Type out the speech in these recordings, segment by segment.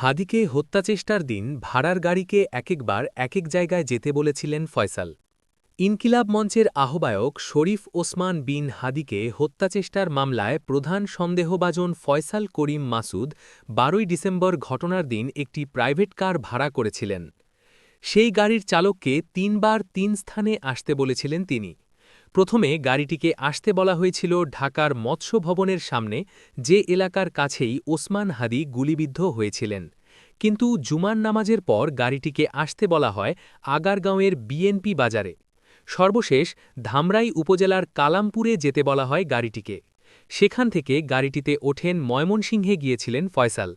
হাদিকে হত্যাচেষ্টার দিন ভাড়ার গাড়িকে একেকবার একেক জায়গায় যেতে বলেছিলেন ফয়সাল। ইনকিলাব মঞ্চের আহ্বায়ক শরীফ ওসমান বিন হাদিকে হত্যাচেষ্টার মামলায় প্রধান সন্দেহভাজন ফয়সাল করিম মাসুদ বারোই ডিসেম্বর ঘটনার দিন একটি প্রাইভেট কার ভাড়া করেছিলেন। সেই গাড়ির চালককে তিনবার তিন স্থানে আসতে বলেছিলেন তিনি। প্রথমে গাড়িটিকে আসতে বলা হয়েছিল ঢাকার মৎস্য ভবনের সামনে যে এলাকার কাছেই ওসমান হাদি গুলিবিদ্ধ হয়েছিলেন। কিন্তু জুমার নামাজের পর গাড়িটিকে আসতে বলা হয় আগারগাঁওয়ের বিএনপি বাজারে। সর্বশেষ ধামরাই উপজেলার কালামপুরে যেতে বলা হয় গাড়িটিকে। সেখান থেকে গাড়িটিতে ওঠেন ময়মনসিংহে গিয়েছিলেন ফয়সাল।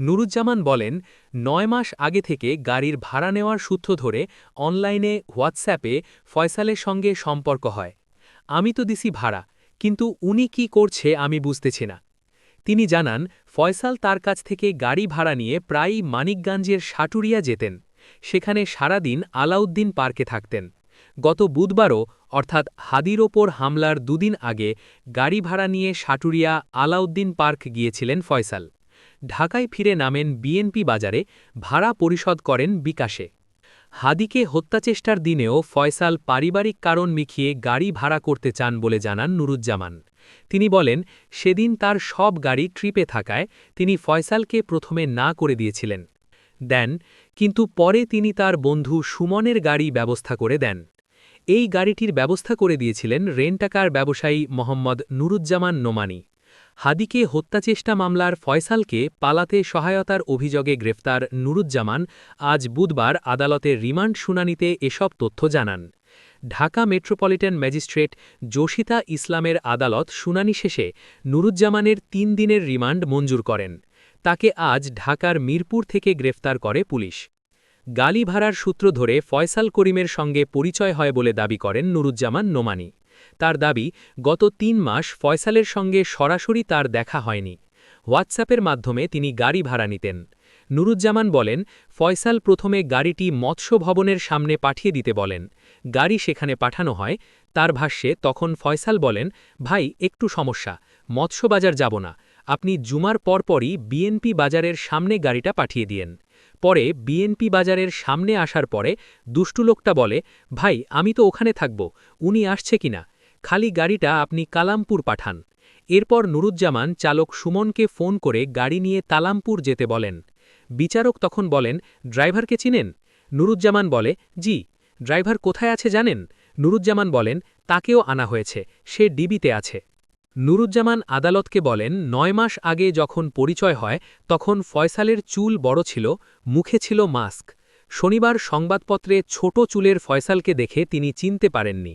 নুরুজ্জামান বলেন, নয় মাস আগে থেকে গাড়ির ভাড়া নেওয়ার সূত্র ধরে অনলাইনে হোয়াটসঅ্যাপে ফয়সালের সঙ্গে সম্পর্ক হয়। আমি তো দিছি ভাড়া, কিন্তু উনি কি করছে আমি বুঝতেছি না। তিনি জানান, ফয়সাল তার কাছ থেকে গাড়ি ভাড়া নিয়ে প্রায়ই মানিকগঞ্জের সাটুরিয়া যেতেন। সেখানে সারাদিন আলাউদ্দিন পার্কে থাকতেন। গত বুধবারও, অর্থাৎ হাদির ওপর হামলার দুদিন আগে, গাড়ি ভাড়া নিয়ে সাটুরিয়া আলাউদ্দিন পার্ক গিয়েছিলেন ফয়সাল। ঢাকায় ফিরে নামেন বিএনপি বাজারে ভাড়া পরিশোধ করেন বিকাশে। হাদিকে হত্যাচেষ্টার দিনেও ফয়সাল পারিবারিক কারণ মিখিয়ে গাড়ি ভাড়া করতে চান বলে জানান নুরুজ্জামান। তিনি বলেন, সেদিন তার সব গাড়ি ট্রিপে থাকায় তিনি ফয়সালকে প্রথমে না করে দিয়েছিলেন। দেন, কিন্তু পরে তিনি তার বন্ধু সুমনের গাড়ি ব্যবস্থা করে দেন। এই গাড়িটির ব্যবস্থা করে দিয়েছিলেন রেন্টাকার ব্যবসায়ী মোহাম্মদ নুরুজ্জামান নোমানি। হাদিকে হত্যাচেষ্টা মামলার ফয়সালকে পালাতে সহায়তার অভিযোগে গ্রেফতার নুরুজ্জামান, আজ বুধবার আদালতের রিমান্ড শুনানিতে এসব তথ্য জানান। ঢাকা মেট্রোপলিটন ম্যাজিস্ট্রেট জোশিতা ইসলামের আদালত শুনানি শেষে নুরুজ্জামানের তিন দিনের রিমান্ড মঞ্জুর করেন। তাকে আজ ঢাকার মিরপুর থেকে গ্রেফতার করে পুলিশ। গালি ভাড়ার সূত্র ধরে ফয়সাল করিমের সঙ্গে পরিচয় হয় বলে দাবি করেন নুরুজ্জামান নোমানি। তার দাবি, গত তিন মাস ফয়সালের সঙ্গে সরাসরি তার দেখা হয়নি। হোয়াটসঅ্যাপের মাধ্যমে তিনি গাড়ি ভাড়া নিতেন। নুরুজ্জামান বলেন, ফয়সাল প্রথমে গাড়িটি মৎস্য ভবনের সামনে পাঠিয়ে দিতে বলেন। গাড়ি সেখানে পাঠানো হয়। তার ভাষ্যে, তখন ফয়সাল বলেন, ভাই, একটু সমস্যা। মৎস্যবাজার যাব না। আপনি জুমার পরপরই বিএনপি বাজারের সামনে গাড়িটা পাঠিয়ে দিয়েন। পরে বিএনপি বাজারের সামনে আসার পরে দুষ্টু লোকটা বলে, ভাই, আমি তো ওখানে থাকব, উনি আসছে কিনা খালি গাড়িটা আপনি কালামপুর পাঠান। এরপর নুরুজ্জামান চালক সুমনকে ফোন করে গাড়ি নিয়ে তালামপুর যেতে বলেন। বিচারক তখন বলেন, ড্রাইভারকে চিনেন? নুরুজ্জামান বলে, জি। ড্রাইভার কোথায় আছে জানেন? নুরুজ্জামান বলেন, তাকেও আনা হয়েছে, সে ডিবিতে আছে। নুরুজ্জামান আদালতকে বলেন, নয় মাস আগে যখন পরিচয় হয়, তখন ফয়সালের চুল বড় ছিল, মুখে ছিল মাস্ক। শনিবার সংবাদপত্রে ছোট চুলের ফয়সালকে দেখে তিনি চিনতে পারেননি।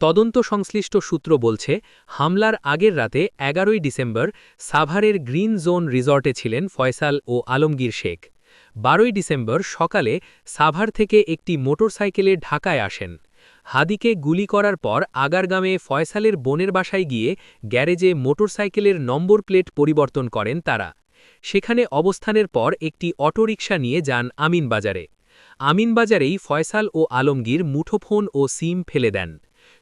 তদন্ত সংশ্লিষ্ট সূত্র বলছে, হামলার আগের রাতে এগারোই ডিসেম্বর সাভারের গ্রিন জোন রিসর্টে ছিলেন ফয়সাল ও আলমগীর শেখ। বারোই ডিসেম্বর সকালে সাভার থেকে একটি মোটরসাইকেলে ঢাকায় আসেন। হাদিকে গুলি করার পর আগারগামে ফয়সালের বোনের বাসায় গিয়ে গ্যারেজে মোটরসাইকেলের নম্বর প্লেট পরিবর্তন করেন তারা। সেখানে অবস্থানের পর একটি অটোরিকশা নিয়ে যান আমিনবাজারে। আমিনবাজারেই ফয়সাল ও আলমগীর মুঠোফোন ও সিম ফেলে দেন।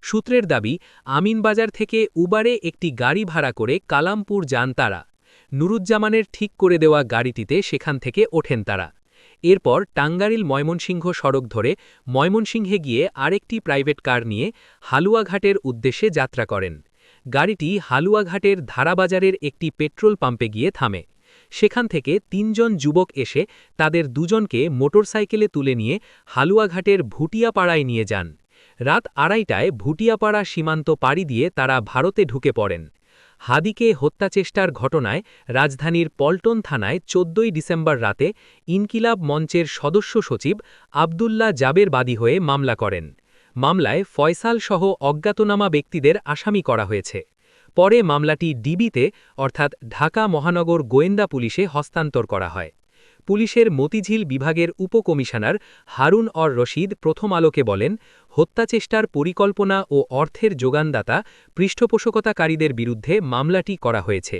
সূত্রের দাবি, আমিনবাজার থেকে উবারে একটি গাড়ি ভাড়া করে কালামপুর যান তারা। নুরুজ্জামানের ঠিক করে দেওয়া গাড়িটিতে সেখান থেকে ওঠেন তারা। এরপর টাঙ্গারিল ময়মনসিংহ সড়ক ধরে ময়মনসিংহে গিয়ে আরেকটি প্রাইভেট কার নিয়ে হালুয়াঘাটের উদ্দেশ্যে যাত্রা করেন। গাড়িটি হালুয়াঘাটের ধারাবাজারের একটি পেট্রোল পাম্পে গিয়ে থামে। সেখান থেকে তিনজন যুবক এসে তাদের দুজনকে মোটরসাইকেলে তুলে নিয়ে হালুয়াঘাটের ভুটিয়াপাড়ায় নিয়ে যান। রাত আড়াইটায় ভুটিয়াপাড়া সীমান্ত পাড়ি দিয়ে তারা ভারতে ঢুকে পড়েন। হাদিকে হত্যাচেষ্টার ঘটনায় রাজধানীর পল্টন থানায় চোদ্দই ডিসেম্বর রাতে ইনকিলাব মঞ্চের সদস্য সচিব আবদুল্লাহ জাবের বাদী হয়ে মামলা করেন। মামলায় ফয়সাল সহ অজ্ঞাতনামা ব্যক্তিদের আসামি করা হয়েছে। পরে মামলাটি ডিবিতে, অর্থাৎ ঢাকা মহানগর গোয়েন্দা পুলিশে হস্তান্তর করা হয়। পুলিশের মতিঝিল বিভাগের উপকমিশনার হারুন অর রশিদ প্রথম আলোকে বলেন হত্যাচেষ্টার পরিকল্পনা ও অর্থের যোগানদাতা পৃষ্ঠপোষকতাকারীদের বিরুদ্ধে মামলাটি করা হয়েছে।